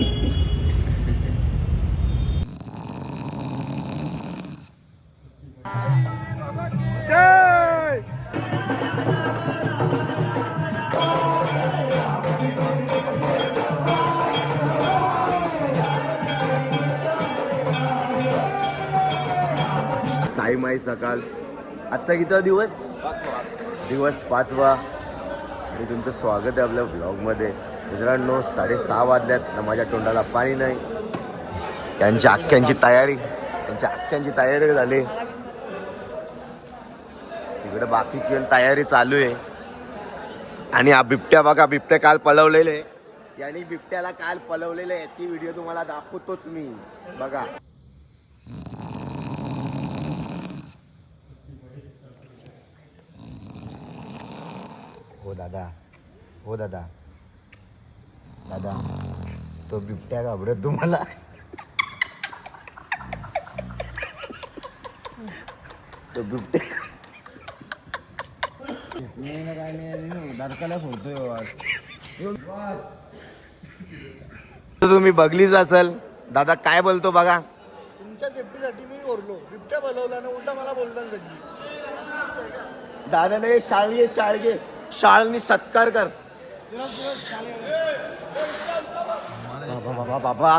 साई माई सकाळ आजचा किती दिवस? दिवस पाचवा. आणि तुमचं स्वागत आहे आपल्या ब्लॉगमध्ये मित्रांनो साडेसहा वाजल्यात ना माझ्या तोंडाला पाणी नाही. त्यांच्या अख्ख्यांची तयारी त्यांच्या अख्ख्यांची तयारी झाली. इकडे बाकीची तयारी चालू आहे. आणि हा बिबट्या बघा बिबट्या काल पळवलेले यांनी बिबट्याला काल पळवलेले आहे ती व्हिडिओ तुम्हाला दाखवतोच मी. बघा. हो दादा हो दादा. दादा तो बिबट्या घाबरत तुम्हाला. तो बिबट्या तुम्ही बघलीच असेल. दादा काय बोलतो बघा. तुमच्या सेफ्टीसाठी मी ओरलो. बिबट्या बोलवला ना उलटा मला बोलताना दादाने शाळगे शाळगे शाळनी सत्कार कर. बाबा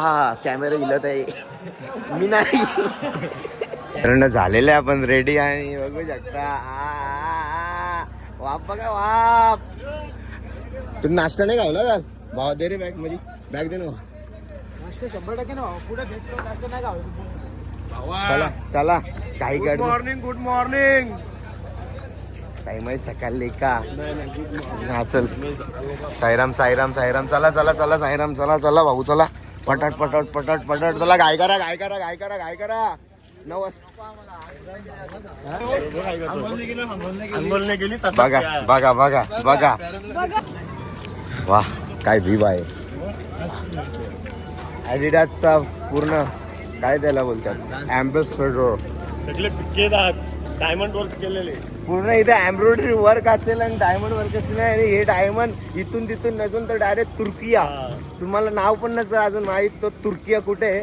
कॅमेरा इलत आहे. मी नाही. कारण झालेलं आहे आपण रेडी आणि बघू शकता. वाप बघा वाप तू नाश्ता नाही खावला का? भाव दे रे बॅग माझी. बॅग दे ना. नाश्ता शंभर टक्के ना पुढे भेटलो नाश्ता नाही गाव चला चला. काही गुड मॉर्निंग गुड मॉर्निंग साईमाई सकाळ का? हा चल. साईराम साईराम साईराम चला चला चला साईराम चला चला भाऊ चला. पटाट पटाट पटाट पटाट. चला गाय करा गाय करा गाय करा गाय करा. बघा बघा बघा बघा. वा काय भीब आहे. ऍडिडासचा पूर्ण काय त्याला बोलतात? अँबेसडर सगळे पिके डायमंड वर्क केलेले. पूर्ण इथे एम्ब्रॉयडरी वर्क असेल आणि डायमंड वर्क असेल आणि हे डायमंड इथून तिथून नसून तर डायरेक्ट तुर्किया. तुम्हाला नाव पण नसतं अजून माहीत तो तुर्किया कुठे आहे?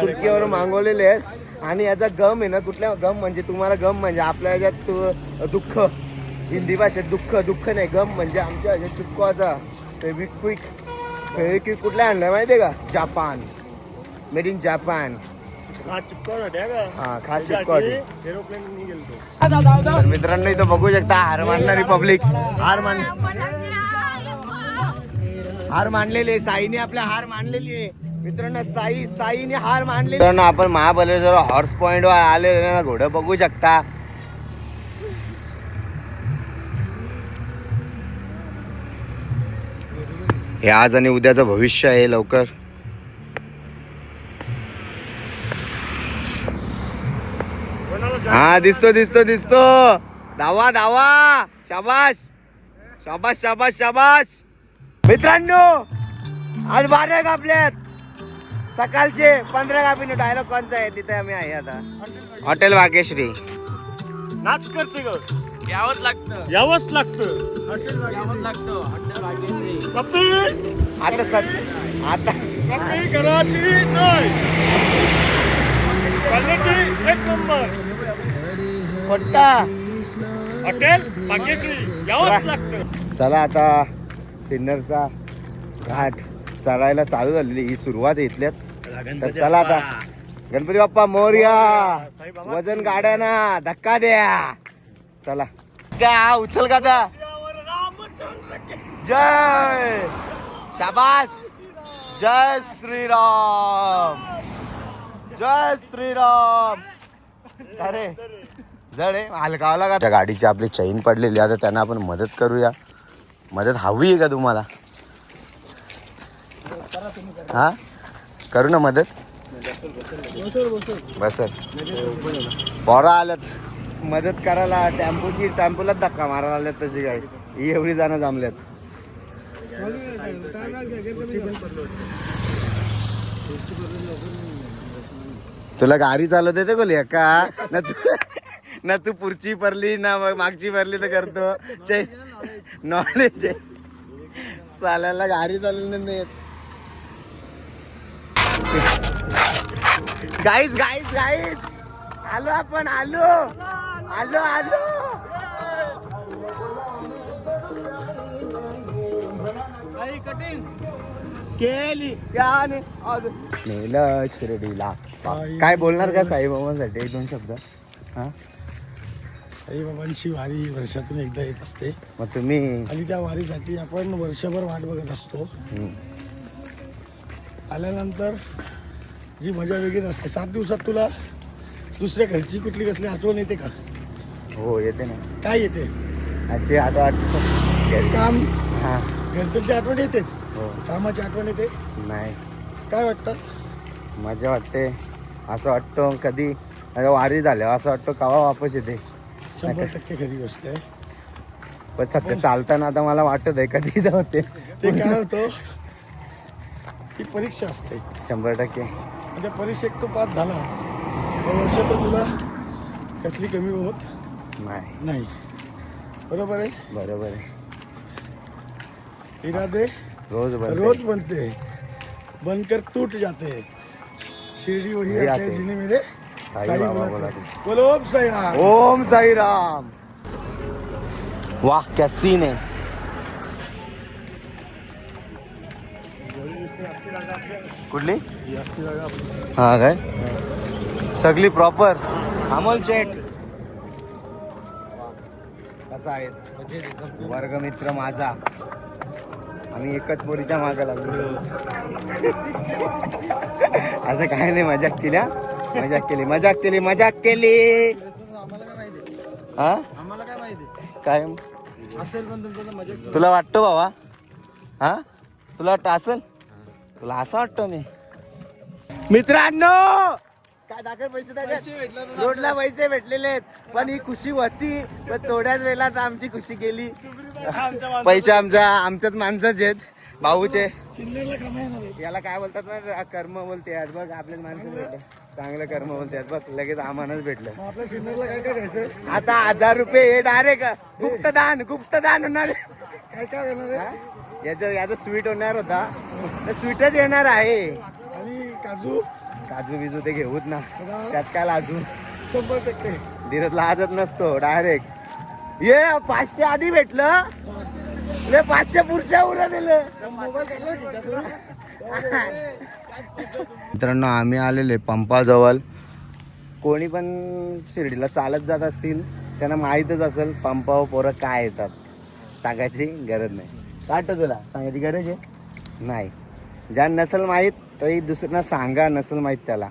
तुर्कीवर मागवलेले आहेत. आणि याचा गम आहे ना कुठल्या गम म्हणजे तुम्हाला गम म्हणजे आपल्या ह्याच्यात तु- दुःख. हिंदी भाषेत दुःख दुःख नाही गम म्हणजे आमच्या ह्याच्यात चिपकवाचा फेविक्विक फेविक्विक कुठला आणलाय माहितीये का? जापान. Made in Japan. हा आहे का? हा खा चिपकवाटी एरोप्लेन तर मित्रांनो इथं बघू शकता हार मांडणार पब्लिक हार मान हार मांडलेली आहे. साईने आपल्या हार मांडलेली आहे. मित्रांनो साई साईने हार मानले मित्रांनो आपण महाबलेश्वर हॉर्स पॉइंट वर आले घोडं बघू शकता. हे आज आणि उद्याचं भविष्य आहे लवकर. हा दिसतो दिसतो दिसतो. धावा धावा. शाबाश शाबाश शाबाश शाबाश मित्रांनो आज बारा कापल्यात सकाळचे पंधरा कापीने डायलॉग कोणता आहे? तिथे आम्ही आहे आता. हॉटेल वागेश्री. नाच करते ग. यावंच लागतं. यावंच लागतं. यावंच लागतं. हॉटेल कपी आता सर आता. कराची नाही. क्वालिटी एक नंबर. कोणता हॉटेल भाग्यश्री यावंच लागतं. चला आता सिन्नरचा घाट चढायला चालू झालेली ही सुरुवात इथल्याच. तर चला आता. गणपती बाप्पा मोर्या. वजन गाड्या ना. धक्का द्या. चला. द्या उचल का त्या जय. शाबाश जय श्रीराम. जय श्रीराम. अरे. जड आहे हलकावला का त्या गाडीची आपली चैन पडलेली आता त्यांना आपण मदत करूया. मदत हवी आहे का तुम्हाला? हा? करू ना मदत? बस पोरा आल्यात. मदत करायला टेम्पोची टेम्पोलाच धक्का मारायला आल्यात तशी काय ही एवढी जण जमल्यात. तुला गाडी चालवत येते कोली का ना तू ना तू पुढची परली ना मग मागची परली तर करतो. चे नॉलेज आहे. चालायला गाडी चालवण्यात नाही. येत. गाईज गाईज गाईज आलो आपण आलो. आलो आलो. केली त्याने शिर्डीला. काय बोलणार का साईबाबांसाठी एक दोन शब्द. हा? साईबाबांची वारी वर्षातून एकदा येत असते. मग तुम्ही आणि त्या वारीसाठी आपण वर्षभर वाट बघत असतो. आल्यानंतर जी मजा वेगळीच असते. सात दिवसात तुला दुसऱ्या घरची कुठली कसली आठवण येते का? हो येते ना. काय येते? अशी आता वाटतं काम? हा. घरच्यांची आठवण येतेच. हो. कामाची आठवण येते. नाही. काय वाटतं? मजा वाटते. असं वाटतं कधी वारी झाल्यावर असं वाटतं कवा वापस येते. शंभर टक्के खरी गोष्ट आहे. पण सध्या चालताना आता मला वाटत आहे कधी जाते ते. काय होतं? ती परीक्षा असते. शंभर टक्के. त्या परीक्षेत तो पास झाला. तर वर्ष तर तुला कसली कमी होत नाही. नाही. बरोबर आहे? बरोबर आहे. इरादे रोज बनते. रोज बनते. बनकर टूट जाते. शिरडी वही आते आते. जिन्हें मेरे. साई बाबा. बुलाते. बोलो ओम साई राम. ओम साईराम वाह क्या सीन है. कुठली? हा काय? सगळी प्रॉपर अमोल शेठ. कसा आहेस? वर्गमित्र माझा. आम्ही एकच पोरीच्या मागे लागलो. असं काय नाही मजाक केल्या मजाक केली मजाक केली मजाक केली. हा? आम्हाला काय? माहिती काय असेल पण तुमचं मजा तुला वाटतं बाबा हा? तुला वाटतं असेल? तुला असं वाटतं मी? मित्रांनो! काय दाखल पैसे दाखल? रोडला पैसे भेटलेले आहेत. पण ही खुशी होती. पण थोड्याच वेळात आमची खुशी गेली. पैसे आमच्या आमच्याच माणसाचे आहेत. भाऊचे. याला काय बोलतात ना कर्म बोलते आज. बघ आपल्याच माणसं भेटले. चांगलं कर्म बोलते आज बघ लगेच आम्हालाच भेटलं. मग आपल्या सिन्नरला काय काय घ्यायचं? आता हजार रुपये हे डायरेक्ट गुप्तदान गुप्तदान होणार. काय काय करणार आहे? याचं याचं स्वीट होणार होता. तर स्वीटच येणार आहे. आणि काजू? काजू बिजू ते घेऊत ना. त्यात काय लाजू शंभर टक्के. धीरत लाजत नसतो डायरेक्ट ये पाचशे आधी भेटलं. ले पाचशे पुढच्या उरा दिलं. मोबाईल काढला की? मित्रांनो आम्ही आलेले पंपाजवळ. कोणी पण शिर्डीला चालत जात असतील त्यांना माहीतच असेल पंपावर पोरं काय येतात. सांगायची गरज नाही. वाटतं तुला. सांगायची गरज आहे? नाही. ज्या नसेल माहीत तरी दुसऱ्यांना सांगा नसेल माहीत त्याला.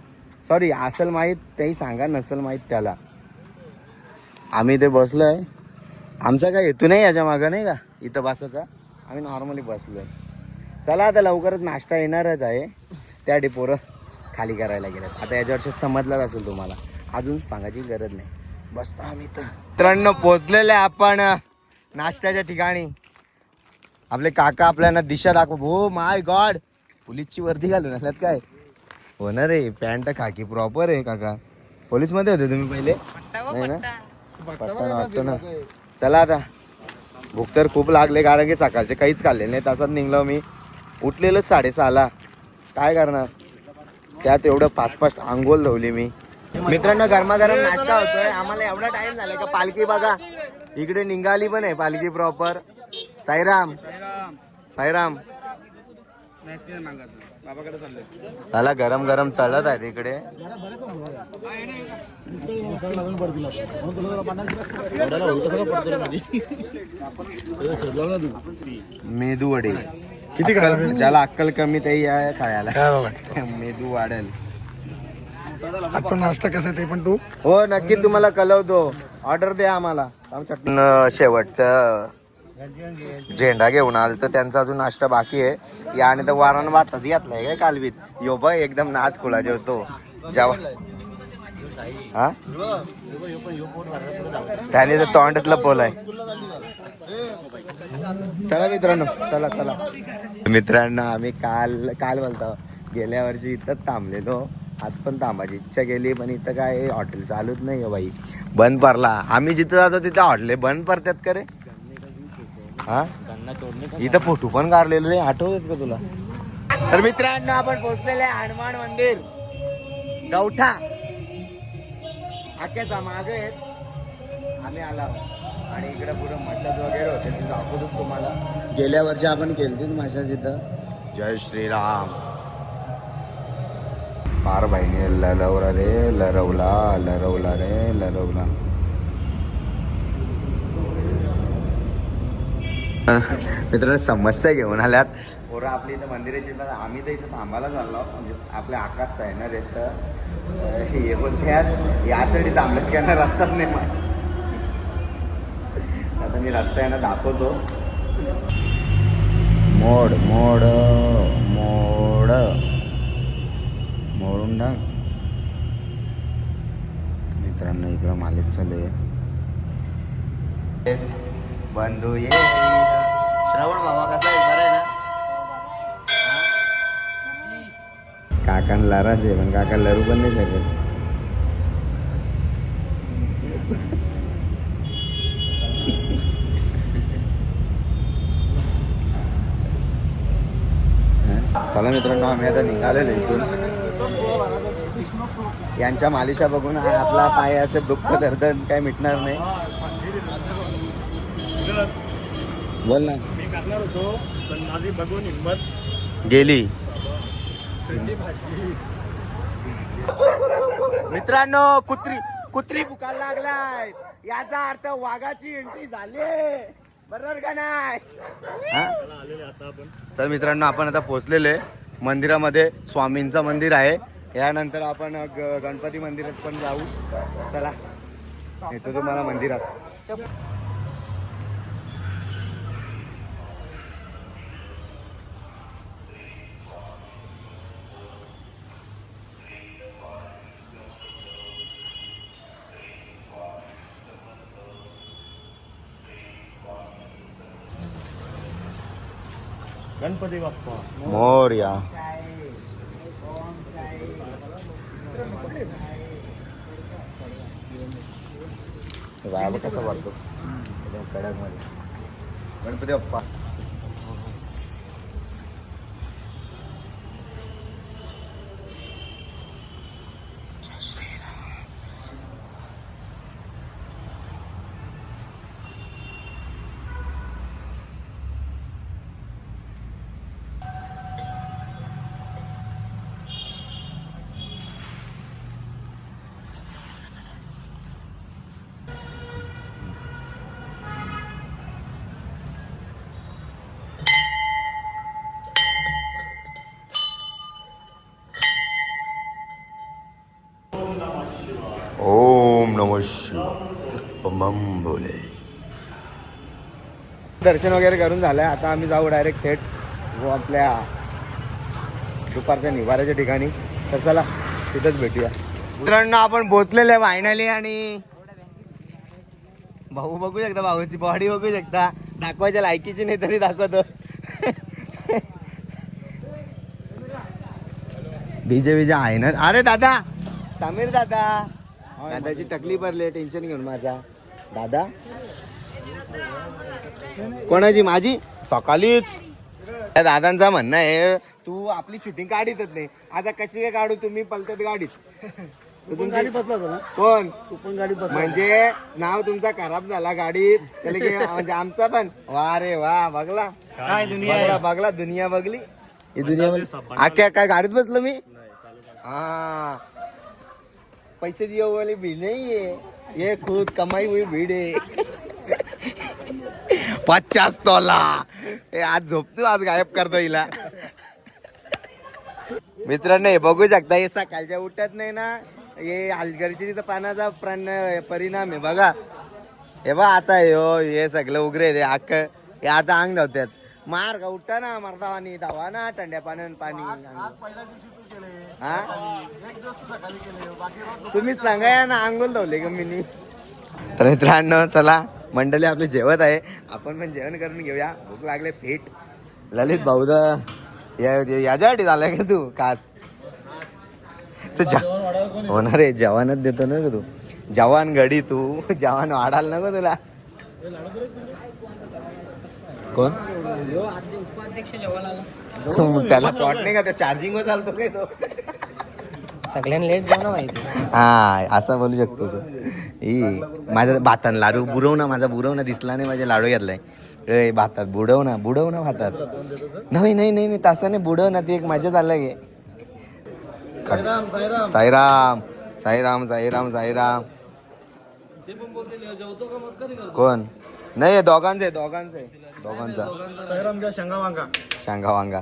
सॉरी असेल माहीत तेही सांगा नसेल माहीत त्याला. आम्ही ते आहे. आमचा काय हेतू नाही याच्या मागं नाही का? इथं बसायचा. आम्ही नॉर्मली बसलो आहे. चला आता लवकरच नाश्ता येणारच आहे. त्या पोरं खाली करायला गेल्यात आता याच्यावरच्या समजलाच असेल तुम्हाला. अजून सांगायची गरज नाही. बसतो आम्ही तर मित्रांनो पोचलेले आपण नाश्त्याच्या ठिकाणी. आपले काका आपल्याला दिशा दाखव हो माय गॉड पोलीसची वर्दी घालून आल्यात काय? हो ना रे पॅन्ट खाकी प्रॉपर आहे काका. पोलीसमध्ये होते तुम्ही पहिले? नाही ना? पट्टा. वाटतो ना. चला आता. भूक तर खूप लागले कारण की सकाळचे काहीच खाल्ले नाही. तसाच निघलो मी. उठलेलोच साडेसहाला. काय करणार? त्यात एवढं पाच पाच आंघोळ धवली मी. मित्रांनो गरमागरम नाश्ता होतोय. आम्हाला एवढा टाइम झालाय का पालखी बघा. इकडे निघाली पण आहे पालखी प्रॉपर साईराम. साईराम. त्याला गरम गरम तळत आहे तिकडे मेदू वडे. किती अक्कल- खायला? ज्याला अक्कल कमी ते आहे खायला. खायला लागतं. मेदू वाढेल. आजचा नाश्ता कसा आहे ते पण तू? हो नक्की तुम्हाला कळवतो. ऑर्डर द्या आम्हाला. आमच्या शेवटचा झेंडा घेऊन आल तर त्यांचा अजून नाश्ता बाकी आहे. या आणि तर वारण भातच घेतलाय काय कालवीत? यो बघ एकदम नाथ खुला जेवतो. जेव्हा हा? त्याने तर तोंडातला पोलाय चला मित्रांनो चला चला. मित्रांनो आम्ही काल काल बोलतो गेल्या वर्षी इथंच थांबलेलो. आज पण थांबायची इच्छा केली पण इथं काय हॉटेल चालूच नाही आहे बाई. बंद पडला. आम्ही जिथं जातो तिथं हॉटेल बंद पडतात का रे? हा? इथं फोटो पण काढलेलो रे आठवत का तुला? तर मित्रांनो आपण पोहोचलेले हनुमान मंदिर. गवठा. आख्याचा मागे आम्ही आला आणि इकडे पुढे मशाज वगैरे होते ते दाखवतो तुम्हाला. गेल्या वर्षी आपण केलते मशाज इथं. जय श्रीराम. पार बहिणी लरवला रे लरवला लरवला रे लरवला. मित्रांनो समस्या घेऊन आल्यात. पोरं आपली इथं मंदिराची तर आम्ही तर इथं थांबायला चाललो. म्हणजे आपल्या आकाश आहे ना रे तर अं, हे बोलते यासाठी थांबलेत की यांना रस्ताच नाही आता मी रस्ता यांना दाखवतो. मोड मोड मोड. मोडून टाक. मित्रांनो इकडं मालिक चालू आहे. बंधू ये. श्रावण बाबा कसा आहे? बरं आहे ना? काकान लराच आहे पण काका लरू पण नाही शकत हं? चला मित्रांनो आम्ही आता निघालेलो इथून. यांच्या मालिशा बघून हा आपला पायाचं दुःख दर्द काय मिटणार नाही. बोल ना. मी करणार होतो पण माझी बघून हिंमत. गेली. मित्रांनो कुत्री कुत्री फुकायला लागलाय. याचा अर्थ वाघाची एंट्री झाली बरोबर का नाही? हा? चल मित्रांनो आपण आता पोहोचलेलो. मंदिरामध्ये स्वामींचं मंदिर आहे. यानंतर आपण गणपती मंदिरात पण जाऊ. चला येतो तुम्हाला मंदिरात. गणपती बाप्पा. मोर्या. कसा वाटतो? एकदम कडकमध्ये गणपती बाप्पा. ओम नम शिवाय. बोले. दर्शन वगैरे करून झालंय. आता आम्ही जाऊ डायरेक्ट थेट व आपल्या दुपारच्या निवाऱ्याच्या ठिकाणी. तर चला तिथंच भेटूया. मित्रांनो आपण बोचलेले फायनली आणि भाऊ बघू शकता भाऊची बॉडी बघू शकता. दाखवायच्या लायकीची नाही तरी दाखवतो. डीजे विजे आहे ना? अरे दादा समीर दादा. दादाची टकली भरली टेन्शन घेऊन माझा. दादा? कोणाची माझी? सकाळीच. त्या दादांचा म्हणणं आहे तू आपली शूटिंग काढीतच नाही. आता कशी काय काढू तुम्ही पलटत गाडीत. तर तुमची- गाडी बसला होता ना? कोण? तू पण गाडी म्हणजे नाव तुमचा खराब झाला गाडीत. त्याला की म्हणजे आमचा पण. वा रे वा बघला. काय दुनिया बघला दुनिया बघली. ही दुनिया बघली आख्या काय गाडीत बसलो मी? हा. पैसे दिए वाली भीड़ नहीं है। ये खुद कमाई हुई भीड़ है। पचास तोला। ए आज झोपतो आज गायब करतो हिला मित्रांनो हे बघू शकता हे सकाळच्या उठत नाही ना. हे हलगर्जीचा पानाचा प्राण परिणाम आहे बघा. हे बघ आता हे हो हे सगळं उघडे ते हक्क हे आता अंग धावतात मार का उठता ना मर्दावानी धावा ना थंड्या पाण्यानं पाणी पहिल्या दिवशी तू केले हा? तुम्हीच सांगा या ना अंगोल धावले का मी तर मित्रांनो चला मंडळी आपली जेवत आहे. आपण पण जेवण करून घेऊया. भूक लागले फिट ललित भाऊ याच्यासाठी झालाय का तू? का तू जा. होणार आहे जवानच देतो ना तू. जवान गडी तू. जवान वाढाल नको तुला. कोण? त्याला पॉट नाही का? चार्जिंग वर चालतो काय तो? सगळ्यांना लेट जाऊ ना माहिती हा असं बोलू शकतो तू. ई माझा भातात लाडू बुडव ना माझा बुडव ना दिसला नाही माझे लाडू घेतलाय. ए भातात बुडव ना बुडव ना भातात. नाही नाही नाही नाही तसं नाही बुडव ना ती एक मजा झालं गे साईराम साईराम. साईराम साईराम कोण? नाही हे दोघांचं आहे दोघांचं आहे. दोघांचा. शांगा वांगा.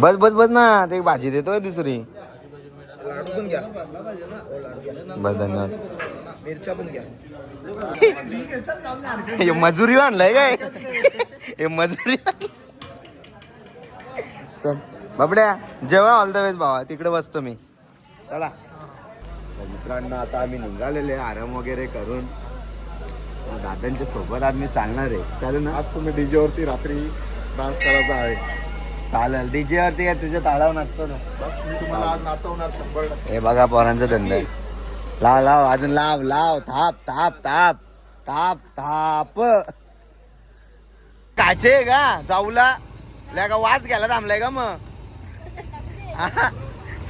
बस बस बस ना ते भाजी देतोय दुसरी. बस धन्यवाद मिरच्या पण घ्या. हे मजुरी आणलाय काय? हे मजुरी चल बाबड्या जेव्हा ऑल द वेज भावा तिकडे बसतो मी. चला. मित्रांनो आता आम्ही निघालेले आराम वगैरे करून. दादांच्या सोबत आज मी चालणार आहे. चालेल ना? आज तुम्ही डीजे वरती रात्री डान्स करायचा आहे. चालेल. डीजे वरती काय तुझ्या ताळावर नाचतो ना बस मी तुम्हाला आज नाचवणार शंभर टक्के. हे बघा पोरांचा धंदा आहे. लाव लाव अजून लाव लाव. थाप थाप थाप. थाप थाप. काचे का? जाऊला. ल्या का वास घ्यायला थांबलाय का मग? हा?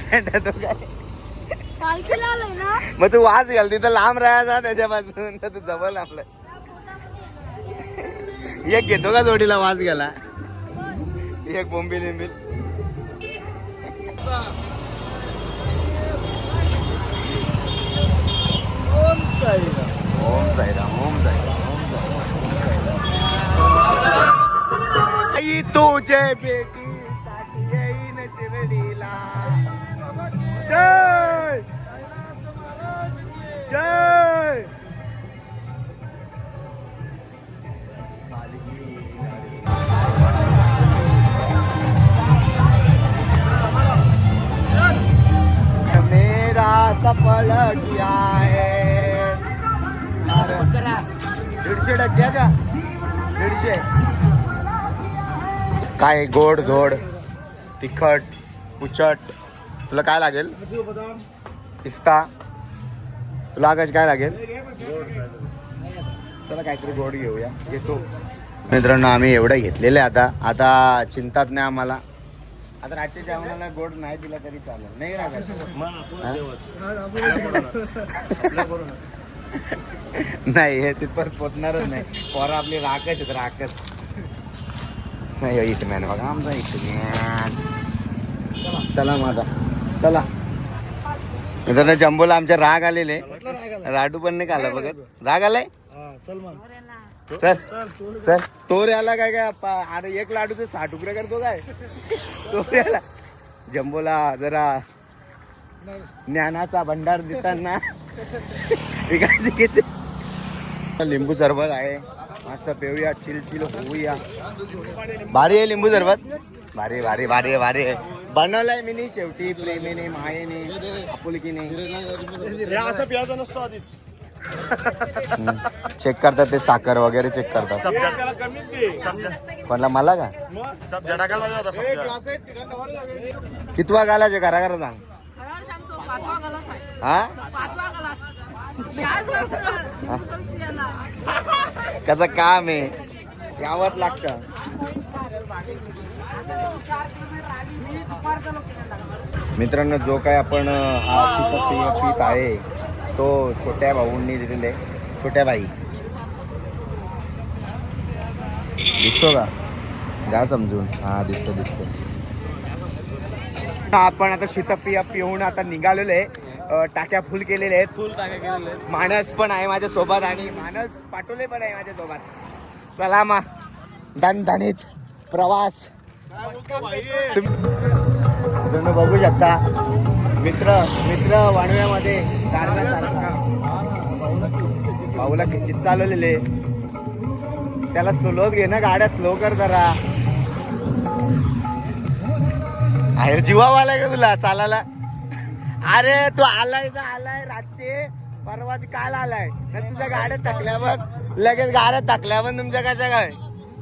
शेंडा तो काय? पालखीला आलोय ना? मग तू वास घ्याल तिथं लांब राहायचा त्याच्यापासून. तर तू जवळ आपलं. एक घेतो का जोडीला वास घ्याला एक बोंबील बिंबील ओम साईराम. ओम साईराम ओम साईराम आई तुझे बेटी येईन शिर्डीला. जय! जय! सफल किया है? दीडशे टक्के का? दीडशे. काय गोड धोड तिखट पुचट तुला काय लागेल? पिस्ता. तुला आकाश काय लागेल? चला काहीतरी गोड घेऊया. घेतो. मित्रांनो आम्ही एवढं घेतलेलं आहे आता. आता चिंताच नाही आम्हाला. आता रातच्या जेवणाला गोड नाही दिला तरी चालेल. नाही ना. नाही हे तिथपर्यंत पोचणारच नाही. पोरं आपली राखच आहेत राखच नाही इटमॅन बघा आमचा इटमॅन चला. माझा चला. मित्रांनो जम्बोला आमच्या राग आलेले. राडू पण नाही खाला बघत? राग आलाय? हा, चल मग. चल चल तोर याला काय काय अरे एक लाडू ते सहा तुकडे करतो काय? तोर याला जम्बोला जरा ज्ञानाचा भंडार देताना. किती? लिंबू सरबत आहे. मस्त पिऊया चिल चिल होऊया. भारी आहे लिंबू सरबत. भारी भारी भारी भारी आहे. बनवलाय मी नी शेवटी प्रेमीने मायेने आपुलकीने. असं प्यायचं नसतो आधीच. चेक करतात ते साखर वगैरे चेक करतात. कोणला मला का. कितवा गालाचे घरा घरा सांग. खरं सांगतो पाचवा गलास आहे. हा? काम आहे. यावंच लागतं. मित्रांनो जो काय आपण हा पीत आहे तो छोट्या भाऊंनी दिलेले छोट्या बाई. दिसतो का? जा समजून. हा दिसतो दिसतो. आपण आता शीतपिया पिऊन आता निघालेलो आहे. टाक्या फुल केलेले आहेत. फुल टाका केलेले आहेत. मानस पण आहे माझ्या सोबत आणि मानस पाटोले पण आहे माझ्या सोबत. चला मा दणदणीत प्रवास. तुम्ही बघू शकता. मित्र मित्र वाणव्यामध्ये भाऊला खिचित चालवलेले. त्याला स्लोच घे ना गाड्या स्लो कर जरा. आहे जीवावालाय का तुला चालायला? अरे तू आलाय का आलाय रातचे. परवा काल आलाय. ना तुझ्या गाड्या थकल्यावर लगेच गाड्या थकल्यावर तुमच्या कशा काय?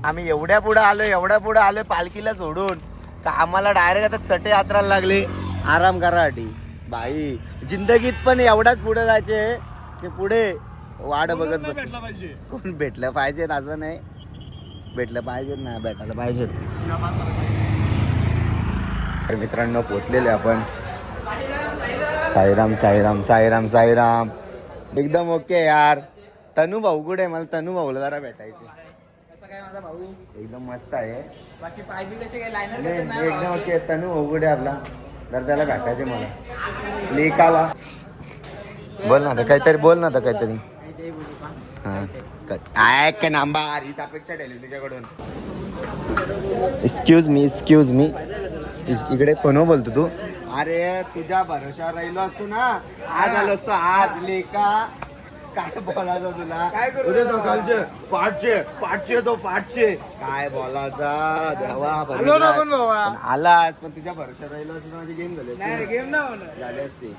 आम्ही एवढ्या पुढे आलोय एवढ्या पुढे आलोय पालखीला सोडून. का आम्हाला डायरेक्ट आता चटे यात्राला लागले. आराम करासाठी बाई जिंदगीत पण एवढाच पुढे जायचे की पुढे वाट बघत बस. भेटला पाहिजे. कोण भेटलं पाहिजे असं नाही. भेटलं पाहिजेत ना भेटायला पाहिजेत. तर मित्रांनो पोचलेले आपण. साईराम साईराम साईराम साईराम. एकदम ओके यार. तनू भाऊ कुठे मला तनू भाऊला जरा भेटायचे एकदम मस्त आहे. बाकी पाय बी कसे काय लायनर नाही, एकदम ओके. तनू भाऊ कुठे आपला? तर त्याला भेटायचे मला. लेकाला. बोल ना आता काहीतरी बोल ना आता काहीतरी. हा काय? नांबार हीच अपेक्षा ठेवली तुझ्याकडून एक्सक्यूज मी एक्सक्यूज मी इकडे पनो बोलतो तू. अरे तुझ्या भरोशावर राहिलो असतो ना. आज आलो असतो आज लेका. काय बोलायचं तुला? काय करू सकाळचे पाठचे पाठचे तो पाठचे काय बोलायचा? देवा आलो ना पण बाबा. पण आलास पण तुझ्या राहिलो असतो माझे गेम झाले नाही. गेम ना झाले असते.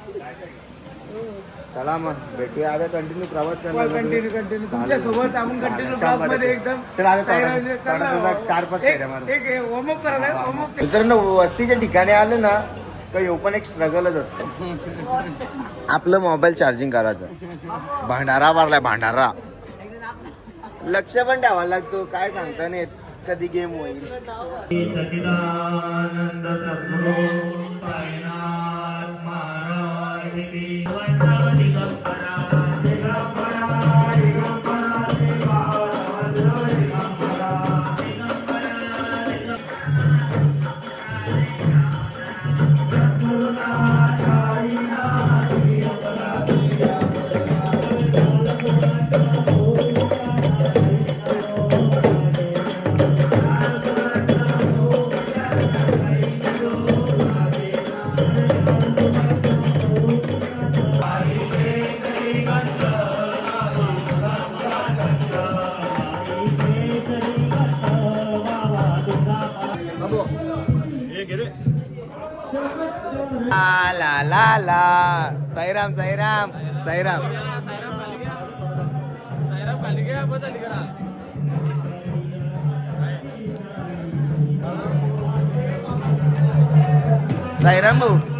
चला मग भेटूया. आता कंटिन्यू प्रवास करणार कंटिन्यू कंटिन्यू तुमच्यासोबत आपण कंटिन्यू ब्लॉगमध्ये. एकदम चला आता साईरामजी, थोडा- चला. थोडा- थोडा चार पाच एक- फेऱ्या मारू. एक वॉर्मअप करायला वॉर्मअप मित्रांनो वस्तीच्या ठिकाणी आलं ना तर येऊ पण एक स्ट्रगलच असतो. आपलं मोबाईल चार्जिंग करायचं. भांडारा मारलाय भांडारा. लक्ष पण द्यावा लागतो काय सांगता नाही येत, कधी गेम होईल. ला ला ला ला साईराम साईराम साईराम. साईराम भाऊ.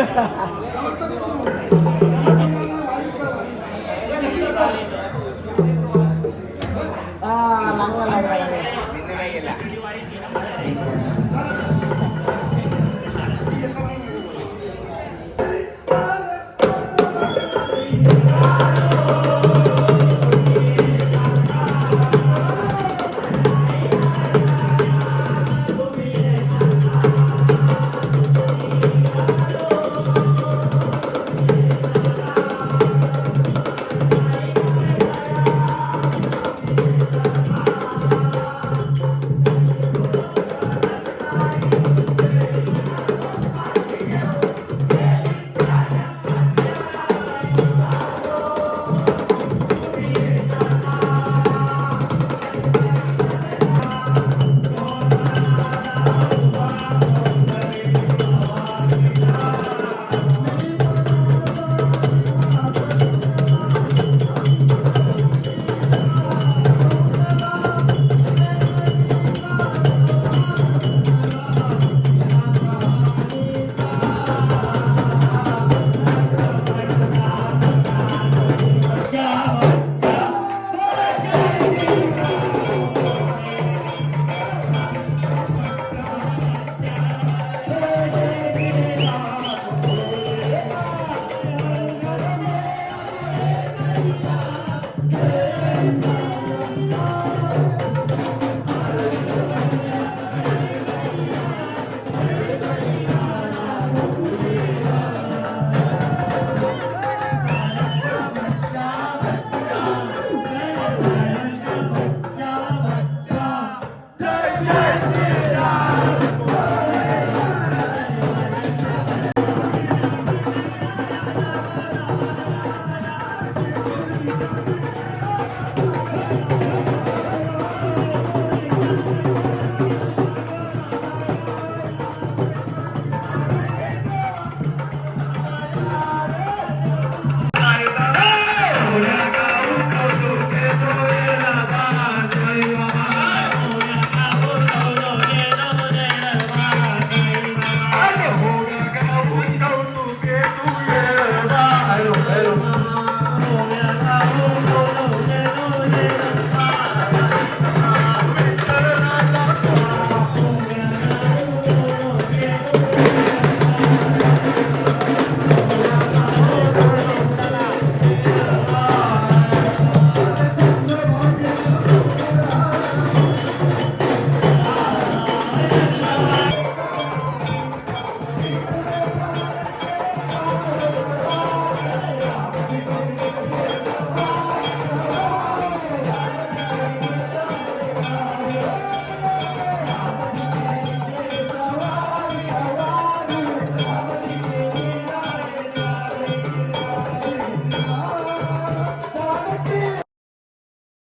मी काय